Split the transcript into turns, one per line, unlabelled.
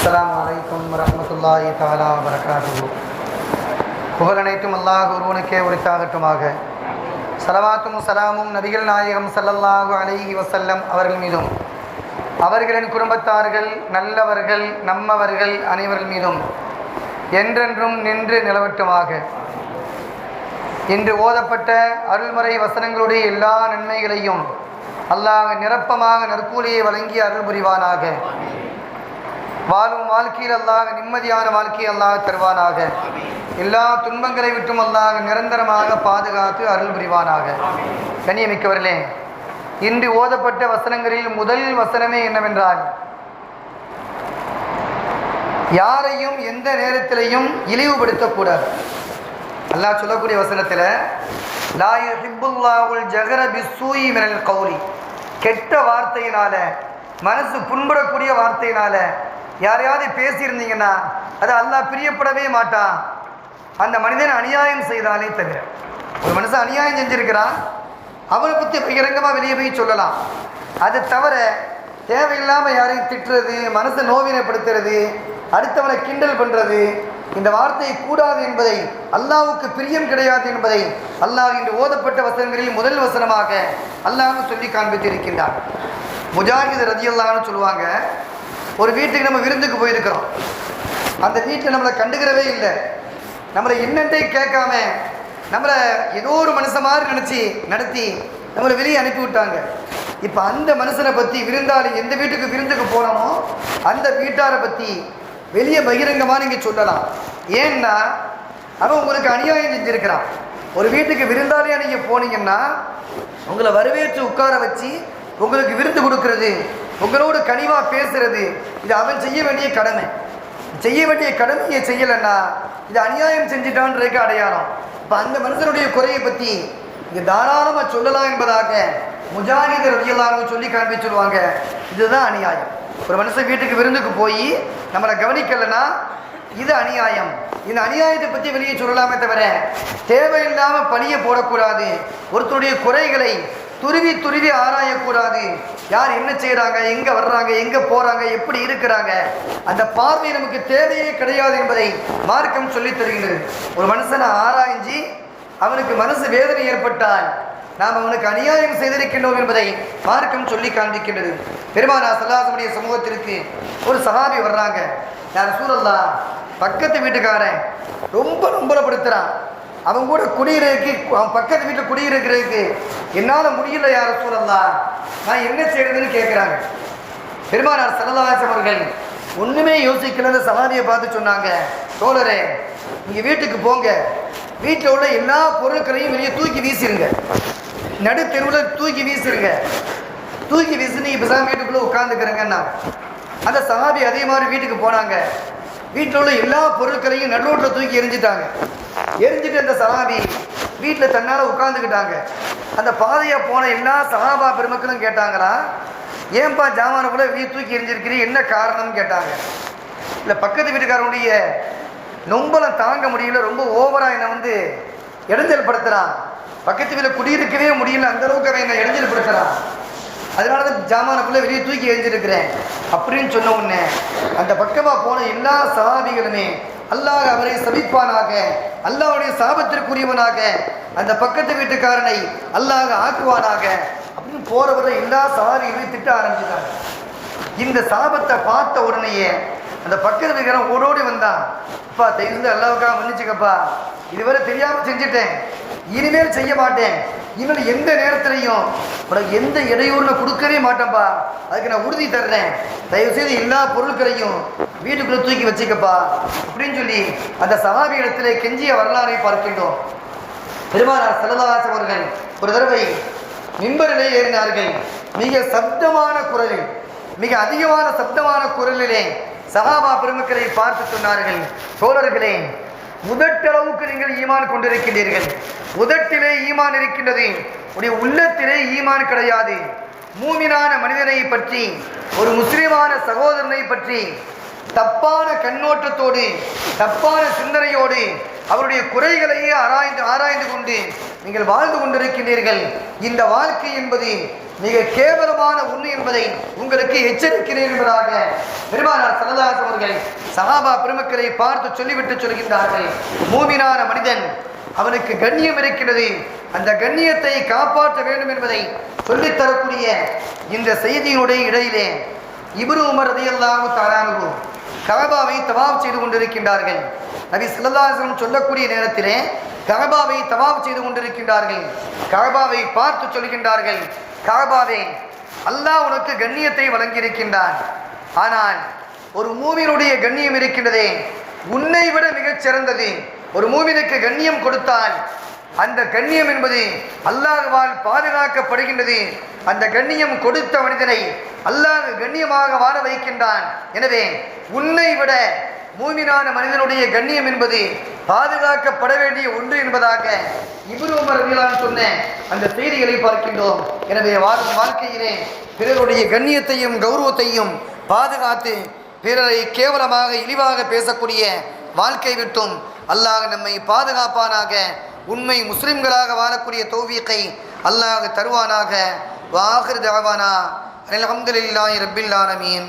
அஸ்ஸலாமு அலைக்கும் வரஹ்மத்துல்லாஹி தஆலா வரகாத்துஹு புகழனைத்தும் அல்லாஹ் ஒருவனுக்கே உரித்தாகட்டுமாக. சலவாத்தும் சலாமும் நபிகள் நாயகம் சல்லல்லாஹு அலைஹி வசல்லம் அவர்கள் மீதும் அவர்களின் குடும்பத்தார்கள் நல்லவர்கள் நம்மவர்கள் அனைவர்கள் மீதும் என்றென்றும் நின்று நிலவட்டுமாக. இன்று ஓதப்பட்ட அருள்முறை வசனங்களுடைய எல்லா நன்மைகளையும் அல்லாஹ் நிரப்பமாக நற்கூலியை வழங்கி அருள் புரிவானாக வாழும் வாழ்க்கையில் அல்லாஹ் நிம்மதியான வாழ்க்கையை அல்லாஹ் தருவானாக. எல்லா துன்பங்களை விட்டும் அல்லாஹ் நிரந்தரமாக பாதுகாத்து அருள் புரிவானாக. கண்ணியமிக்கவர்களே இன்று ஓதப்பட்ட வசனங்களில் முதல் வசனமே என்னவென்றால் யாரையும் எந்த நேரத்திலையும் இழிவுபடுத்தக்கூடாது. அல்லாஹ் சொல்லக்கூடிய வசனத்தில் லா யுஹிப்புல்லாஹுல் ஜஹர பிஸ்ஸூயி மினல் கௌலி. கெட்ட வார்த்தையினால மனசு புண்படக்கூடிய வார்த்தையினால யாரையாவது பேசியிருந்தீங்கன்னா அது அல்லாஹ் பிரியப்படவே மாட்டான். அந்த மனிதன் அநியாயம் செய்தாலே தவிர ஒரு மனுஷன் அநியாயம் செஞ்சுருக்கிறான் அவனை பற்றி பகிரங்கமாக வெளியே போய் சொல்லலாம். அது தவிர தேவையில்லாமல் யாரையும் திட்டுறது மனசை நோவினைப்படுத்துறது அடுத்தவனை கிண்டல் பண்ணுறது இந்த வார்த்தை கூடாது என்பதை அல்லாவுக்கு பிரியம் கிடையாது என்பதை அல்லாஹ் இன்று ஓதப்பட்ட வசனங்களில் முதல் வசனமாக அல்லாஹ் சொல்லி காண்பித்திருக்கின்றான். முஜாஹித் ரதியல்லான்னு சொல்லுவாங்க ஒரு வீட்டுக்கு நம்ம விருந்துக்கு போயிருக்கிறோம். அந்த வீட்டில் நம்மளை கண்டுக்கிறவே இல்லை. நம்மளை என்னென்றே கேட்காம நம்மளை ஏதோ ஒரு மனுஷன் மாதிரி நினச்சி நடத்தி நம்மளை வெளியே அனுப்பி விட்டாங்க. இப்போ அந்த மனுஷனை பற்றி விருந்தாளி எந்த வீட்டுக்கு விருந்துக்கு போகிறோமோ அந்த வீட்டாரை பற்றி வெளியே பகிரங்கமாக நீங்கள் சொல்லலாம். ஏன்னா அவன் உங்களுக்கு அநியாயம் செஞ்சுருக்கிறான். ஒரு வீட்டுக்கு விருந்தாளியாக நீங்கள் போனீங்கன்னா உங்களை வரவேற்று உட்கார வச்சு உங்களுக்கு விருந்து கொடுக்கறது உங்களோடு கனிவாக பேசுறது இது அவன் செய்ய வேண்டிய கடமை. செய்ய வேண்டிய கடமையை செய்யலைன்னா இது அநியாயம் செஞ்சிட்டான்றதுக்கு அடையாளம். இப்போ அந்த மனுஷனுடைய குறையை பற்றி இங்கே தாராளமாக சொல்லலாம் என்பதாக முஜாஹிதர் ரவியல்லாரும் சொல்லி காண்பி சொல்லுவாங்க இதுதான் அநியாயம். ஒரு மனுஷன் வீட்டுக்கு விருந்துக்கு போய் நம்மளை கவனிக்கலைன்னா இது அநியாயம். இந்த அநியாயத்தை பற்றி வெளியே சொல்லலாமே தவிர தேவையில்லாமல் பழியை போடக்கூடாது. ஒருத்தருடைய குறைகளை துருவி துருவி ஆராயக்கூடாது. யார் என்ன செய்கிறாங்க எங்கே வர்றாங்க எங்கே போகிறாங்க எப்படி இருக்கிறாங்க அந்த பார்வை நமக்கு தேவையே கிடையாது என்பதை மார்க்கம் சொல்லித் தருகின்றது. ஒரு மனுஷனை ஆராய்ஞ்சி அவனுக்கு மனசு வேதனை ஏற்பட்டால் நாம் அவனுக்கு அநியாயம் செய்திருக்கின்றோம் என்பதை மார்க்கம் சொல்லி காண்பிக்கின்றது. பெருமானா சல்லாசமுடைய சமூகத்திற்கு ஒரு சகாபி வர்றாங்க. யார் சூழல்லா பக்கத்து வீட்டுக்காரன் ரொம்ப நொம்பலப்படுத்துகிறான் அவன் கூட குடியிருக்கு அவன் பக்கத்து வீட்டில் குடியிருக்கிறதுக்கு என்னால் முடியல யார சூழல்லா நான் என்ன செய்யறதுன்னு கேட்குறாங்க பெருமானார் சரதாசம் அவர்கள் ஒன்றுமே யோசிக்கலன்னு சமாதியை பார்த்து சொன்னாங்க. தோழரே நீங்கள் வீட்டுக்கு போங்க. வீட்டில் உள்ள எல்லா பொருட்களையும் வெளியே தூக்கி வீசிருங்க. நடு தெருவில் தூக்கி வீசிருங்க. தூக்கி வீசி நீங்கள் பேசாம வீட்டுக்குள்ளே உட்காந்துக்கிறேங்கன்னா அந்த சஹாபி அதே மாதிரி வீட்டுக்கு போனாங்க. வீட்டில் உள்ள எல்லா பொருட்களையும் நடுரோட்டில் தூக்கி எரிஞ்சிட்டாங்க. எரிஞ்சிட்டு அந்த சஹாபி வீட்டில் தன்னால் உட்காந்துக்கிட்டாங்க அந்த பாதையாக போன எல்லா சஹாபா பெருமக்களும் கேட்டாங்களா ஏன்பா ஜாமான கூட வீ தூக்கி எரிஞ்சிருக்கிறீ? என்ன காரணம்னு கேட்டாங்க. இல்லை பக்கத்து வீட்டுக்காரனுடைய நொம்பலம் தாங்க முடியல ரொம்ப ஓவராக என்னை வந்து இடைஞ்சல் படுத்துகிறான் பக்கத்து வீட்டில் குடியிருக்கவே முடியல அந்த அளவுக்கு அவன் என்னை இடைஞ்சல் படுத்துகிறான் அதனால தான் ஜாமானுக்குள்ளே வெளியே தூக்கி எரிஞ்சிருக்கிறேன் அப்படின்னு சொன்ன உடனே அந்த பக்கமாக போன எல்லா சஹாபிகளுமே அல்லாஹ் அவரை சபிப்பானாக அல்லாஹுடைய சாபத்திற்குரியவனாக அந்த பக்கத்து வீட்டுக்காரனை அல்லாஹ் ஆக்குவானாக அப்படின்னு போறவரை எல்லா சஹாபிகளையும் திட்ட ஆரம்பிச்சுட்டாங்க. இந்த சாபத்தை பார்த்த உடனேயே அந்த பக்கத்து வீட்டுக்காரன் ஓடோடி வந்தான். அப்பா தெரிந்து அல்லாவுக்காக மன்னிச்சுக்கப்பா. இதுவரை தெரியாமல் செஞ்சுட்டேன். இனிமேல் செய்ய மாட்டேன். இவன் எந்த நேரத்திலையும் உனக்கு எந்த இடையூறுல கொடுக்கவே மாட்டேன்ப்பா அதுக்கு நான் உறுதி தர்றேன். தயவு செய்து எல்லா பொருட்களையும் வீட்டுக்குள்ளே தூக்கி வச்சுக்கப்பா. அப்படின்னு சொல்லி அந்த சகாபி இடத்துல கெஞ்சிய வரலாறை பார்க்கின்றோம். பெருமானார் செலவாசம் அவர்கள் ஒரு தடவை மின்பரிலே ஏறினார்கள். மிக சப்தமான குரலில் மிக அதிகமான சப்தமான குரலிலே சகாபா பெருமக்களை பார்த்து சொன்னார்கள் தோழர்களே முதட்டளவுக்கு நீங்கள் ஈமான் கொண்டிருக்கின்றீர்கள். உதட்டிலே ஈமான் இருக்கின்றது. உடைய உள்ளத்திலே ஈமான் கிடையாது. மூமினான மனிதனை பற்றி ஒரு முஸ்லிமான சகோதரனை பற்றி தப்பான கண்ணோட்டத்தோடு தப்பான சிந்தனையோடு அவருடைய குறைகளையே ஆராய்ந்து ஆராய்ந்து கொண்டு நீங்கள் வாழ்ந்து கொண்டிருக்கின்றீர்கள். இந்த வாழ்க்கை என்பது மிக கேவலமான ஒன்று என்பதை உங்களுக்கு எச்சரிக்கிறேன் என்பதாக பெருமானார் சரதாஸ் அவர்கள் சகாபா பெருமக்களை பார்த்து சொல்லிவிட்டு சொல்கின்றார்கள். மூமினான மனிதன் அவனுக்கு கண்ணியம் இருக்கிறது. அந்த கண்ணியத்தை காப்பாற்ற வேண்டும் என்பதை சொல்லித்தரக்கூடிய இந்த செய்தியினுடைய இடையிலே இப்ரு உமர் ரதியல்லாஹு தாலானு கஅபாவை தவாப் செய்து கொண்டிருக்கின்றார்கள். நபி சிலதாசனம் சொல்லக்கூடிய நேரத்திலே கஅபாவை தவாப் செய்து கொண்டிருக்கின்றார்கள். கஅபாவை பார்த்து சொல்கின்றார்கள் கபாவே அல்லாஹ் உனக்கு கண்ணியத்தை வழங்கியிருக்கின்றான். ஆனால் ஒரு மூவினுடைய கண்ணியம் இருக்கின்றதே. உன்னை விட மிகச் சிறந்தது. ஒரு மூவினுக்கு கண்ணியம் கொடுத்தால் அந்த கண்ணியம் என்பது அல்லாஹுவால் பாதுகாக்கப்படுகின்றது. அந்த கண்ணியம் கொடுத்த மனிதனை அல்லாஹ் கண்ணியமாக வாழ வைக்கின்றான். எனவே உன்னை விட மூமினான மனிதனுடைய கண்ணியம் என்பது பாதுகாக்கப்பட வேண்டிய ஒன்று என்பதாக இப்ரு உமர் சொன்ன அந்த செய்திகளை பார்க்கின்றோம். எனவே வாழும் வாழ்க்கையிலே பிறருடைய கண்ணியத்தையும் கௌரவத்தையும் பாதுகாத்து பிறரை கேவலமாக இழிவாக பேசக்கூடிய வாழ்க்கை விட்டும் அல்லாஹ் நம்மை பாதுகாப்பானாக உண்மை முஸ்லிம்களாக வாழக்கூடிய தௌவீக்கை அல்லாஹ் தருவானாக. வாஹிர் தாவானா அல்ஹம்துலில்லாஹி ரபில்லானமீன்